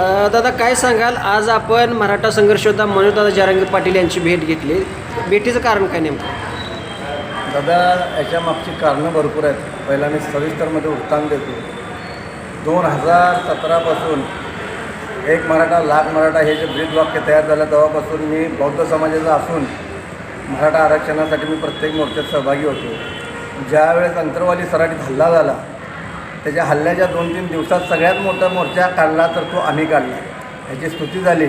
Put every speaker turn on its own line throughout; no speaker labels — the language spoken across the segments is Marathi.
दादा काय सांगाल? आज आपण मराठा संघर्ष योद्धा मनोजदादा जरांगे पाटील यांची भेट घेतली. भेटीचं कारण काय नेमकं?
दादा याच्या मागची कारणं भरपूर आहेत. पहिला मी सविस्तरमध्ये उत्तान देतो. दोन हजार सतरापासून एक मराठा लाख मराठा हे जे ब्रीद वाक्य तयार झालं तेव्हापासून मी बौद्ध समाजाचा असून मराठा आरक्षणासाठी मी प्रत्येक मोर्चात सहभागी होतो. ज्यावेळेस अंतरवाली सराठीत हल्ला झाला त्याच्या हल्ल्याच्या दोन तीन दिवसात सगळ्यात मोठा मोर्चा काढला तर तो आम्ही काढला. याची स्तुती झाली.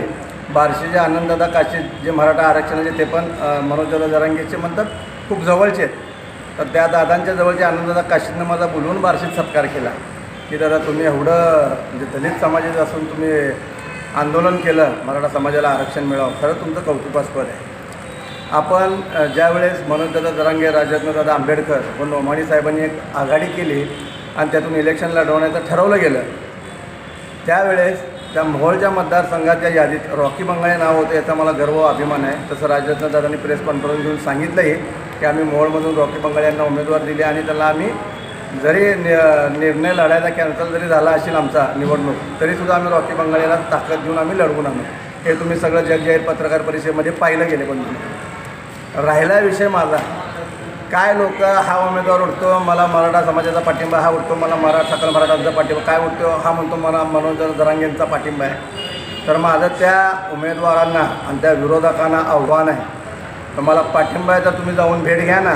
बार्शीचे आनंददादा काशी जे मराठा आरक्षणाचे ते पण अ, मनोजदादा जरांगेचे म्हणतात खूप जवळचे आहेत. तर त्या दादांच्या जवळच्या आनंददादा काशींना माझा बोलवून बार्शीत सत्कार केला. की दादा तुम्ही एवढं म्हणजे दलित समाजाचं असून तुम्ही आंदोलन केलं मराठा समाजाला आरक्षण मिळावं खरं तुमचं कौतुकास्पद आहे. आपण ज्यावेळेस मनोजदादा जरांगे राजरत्नदादा आंबेडकर व नोमाणी साहेबांनी एक आघाडी केली आणि त्यातून इलेक्शन लढवण्याचं ठरवलं गेलं. त्यावेळेस त्या मोहोळच्या मतदारसंघाच्या यादीत रॉकी बंगाळे नाव होतं याचा मला गर्व अभिमान आहे. तसं राजरत्नदादांनी प्रेस कॉन्फरन्स घेऊन सांगितलंही की आम्ही मोहोळमधून रॉकी बंगाळे यांना उमेदवार दिले आणि त्याला आम्ही जरी नि- निर्णय लढायचा कॅन्सल जरी झाला असेल आमचा निवडणूक तरीसुद्धा आम्ही रॉकी बंगाळेला ताकद देऊन आम्ही लढवून आणू. हे तुम्ही सगळं जग जाहीर पत्रकार परिषदेमध्ये पाहिलं गेले पण. राहिला विषय माझा. काय लोक हा उमेदवार उठतो मला मराठा समाजाचा पाठिंबा हा उठतो मला मराठा सकल मराठाचा पाठिंबा काय उठतो हा म्हणतो मला मनोज जरांगेंचा पाठिंबा आहे. तर माझं त्या उमेदवारांना आणि त्या विरोधकांना आव्हान आहे. तर मला पाठिंबा आहे तर तुम्ही जाऊन भेट घ्या ना.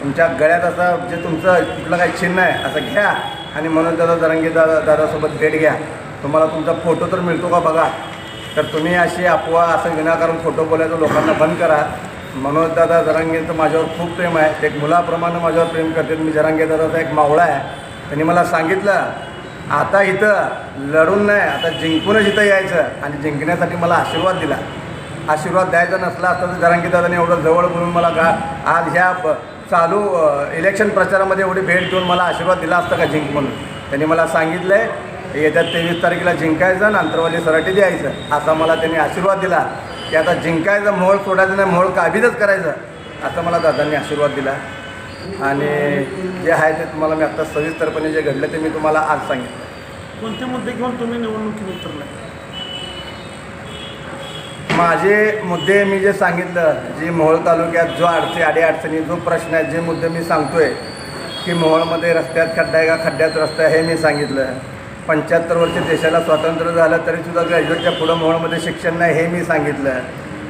तुमच्या गळ्यात असं जे तुमचं कुठलं काही चिन्ह आहे असं घ्या. आणि मनोज दादा जरांगे दादा दादासोबत भेट घ्या. तुम्हाला तुमचा फोटो तर मिळतो का बघा? तर तुम्ही अशी अफवा असं विनाकारण फोटो बोलायचं लोकांना बंद करा. मनोज दादा जरांगेंचं माझ्यावर खूप प्रेम आहे. ते एक मुलाप्रमाणे माझ्यावर प्रेम करते मी जरांगे दादाचा एक मावळा आहे. त्यांनी मला सांगितलं आता इथं लढून नाही आता जिंकूनच इथं यायचं आणि जिंकण्यासाठी मला आशीर्वाद दिला. आशीर्वाद द्यायचा नसला असता तर जरांगे दादाने एवढं जवळ बोलून मला गा आज ह्या चालू इलेक्शन प्रचारामध्ये एवढी भेट देऊन मला आशीर्वाद दिला असता का जिंक म्हणून? त्यांनी मला सांगितलं आहे येत्या तेवीस तारखेला जिंकायचं आणि अंतरवाली सराठी द्यायचं असा मला त्यांनी आशीर्वाद दिला. की आता जिंकायचं मोहोळ सोडायचं नाही मोहोळ काबीजच करायचं. असं मला दादांनी आशीर्वाद दिला. आणि जे आहे ते तुम्हाला मी आत्ता सविस्तरपणे जे घडलं ते मी तुम्हाला आज सांगितलं.
कोणते मुद्दे घेऊन तुम्ही निवडणुकीत उतरलाय?
माझे मुद्दे मी जे सांगितलं जी मोहोळ तालुक्यात जो अडचणी अडीअडचणी जो प्रश्न आहे जे मुद्दे मी सांगतोय की मोहोळमध्ये रस्त्यात खड्डा आहे का? खड्ड्यात रस्ता आहे हे मी सांगितलं. पंच्याहत्तर वर्ष देशाला स्वातंत्र्य झालं तरीसुद्धा ग्रॅज्युएटच्या पुढं मोहोळमध्ये शिक्षण नाही हे मी सांगितलं.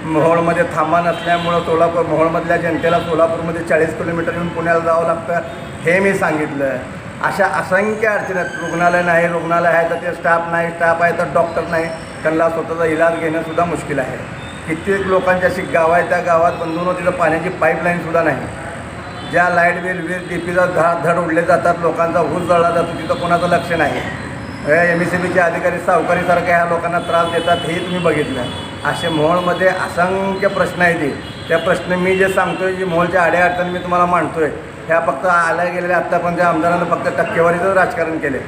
मोहोळमध्ये थांबा नसल्यामुळं सोलापूर मोहोळमधल्या जनतेला सोलापूरमध्ये चाळीस किलोमीटर येऊन पुण्याला जावं लागतं हे मी सांगितलं. अशा असंख्य अडचणी आहेत रुग्णालय नाही रुग्णालय आहे तर ते स्टाफ नाही स्टाफ आहे तर डॉक्टर नाही त्यांना स्वतःचा इलाज घेणंसुद्धा मुश्किल आहे. कित्येक लोकांच्या अशी गाव आहे त्या गावात बंधून तिथं पाण्याची पाईपलाईनसुद्धा नाही. ज्या लाइट बिल वीज डीपीचा धड धड उडले जातात लोकांचा ऊस जळला जातो तिथं कोणाचं लक्ष नाही. एम एस सी बीचे अधिकारी सावकारीसारखे ह्या लोकांना त्रास देतात हे तुम्ही बघितलं. असे मोहोळमध्ये असंख्य प्रश्न आहेत ते. त्या प्रश्न मी जे सांगतोय जी मोहोळच्या अडचणी मी तुम्हाला मांडतोय ह्या फक्त आल्या गेलेल्या आत्तापर्यंत आमदारांना फक्त टक्केवारीचं राजकारण केले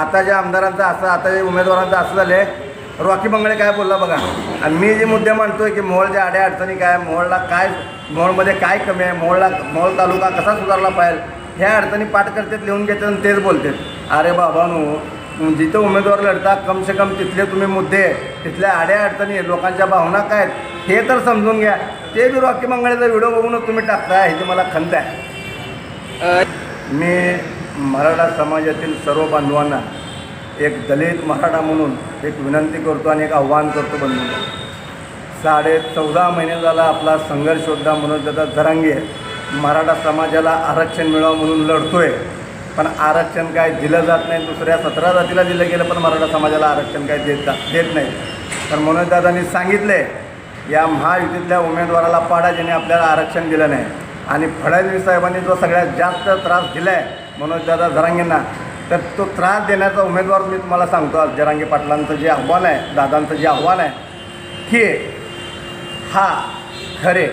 आता ज्या आमदारांचं असं आता जे उमेदवारांचं असं झालं आहे रॉकी बंगळे काय बोलला बघा. आणि मी जे मुद्दे मांडतोय की मोहोळच्या आड्या अडचणी काय मोहोळला काय मोहोळमध्ये काय कमी आहे मोहोळला मोहोळ तालुका कसा सुधारला पाहिजे ह्या अडचणी पाठ करतात लिहून घेतात आणि तेच बोलतात. अरे बाबांनो जिथं उमेदवार लढता कम से कम तिथले तुम्ही मुद्दे तिथल्या आड्या अडचणी लोकांच्या भावना काय आहेत हे तर समजून घ्या. ते बी रॉकी मंगळ्याचा व्हिडिओ बघूनच तुम्ही टाकताय ह्याची मला खंत आहे. मी मराठा समाजातील सर्व बांधवांना एक दलित मराठा म्हणून एक विनंती करतो आणि एक आव्हान करतो बंधूंना. साडे चौदा महिने झाला आपला संघर्ष योद्धा म्हणून त्याचा जरांगी मराठा समाजाला आरक्षण मिळावं म्हणून लढतोय. पण आरक्षण काय दिलं जात नाही. दुसऱ्या सतरा जातीला दिलं गेलं पण मराठा समाजाला आरक्षण काय देत जा- देत नाही. तर म्हणून दादांनी सांगितले या महायुतीतल्या उमेदवाराला पाडा ज्याने आपल्याला आरक्षण दिलं नाही. आणि फडणवीस साहेबांनी जो सगळ्यात जास्त त्रास दिला आहे मनोजदादा जरांगेंना तर तो त्रास देण्याचा उमेदवार मी तुम्हाला सांगतो. आज जरांगे पाटलांचं जे आव्हान आहे दादांचं जे आव्हान आहे की हा खरे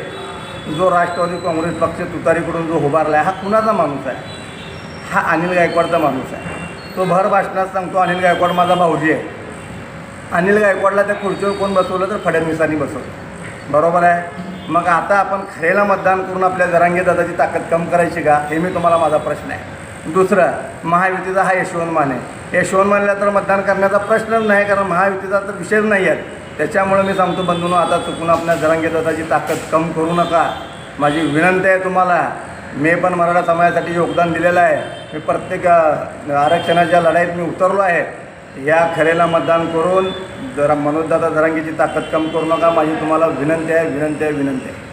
जो राष्ट्रवादी काँग्रेस पक्ष तुतारीकडून जो उभारला आहे हा कुणाचा माणूस आहे? हा अनिल गायकवाडचा माणूस आहे. तो भर भाषणात सांगतो अनिल गायकवाड माझा भाऊजी आहे. अनिल गायकवाडला त्या खुर्चीवर कोण बसवलं तर फडणवीसांनी बसवलं. बरोबर आहे? मग आता आपण खरेला मतदान करून आपल्या जरांगे दादाची ताकद कम करायची का? हे मी तुम्हाला माझा प्रश्न आहे. दुसरं महायुतीचा हा यशवंत माने यशवंत शोन तर मतदान करण्याचा प्रश्नच नाही कारण महायुतीचा तर विषयच नाही आहे. त्याच्यामुळे मी सांगतो बंधून आता चुकून आपल्या जरांगे दादाची ताकद कम करू नका. माझी विनंती आहे तुम्हाला मी पण मराठा समाजासाठी योगदान दिलेलं आहे. मी प्रत्येक आरक्षणाच्या लढाईत मी उतरलो आहे. या खरेला मतदान करून जरा मनोजदादा जरांगीची ताकद कम करू नका. माझी तुम्हाला विनंती आहे विनंती आहे विनंती आहे.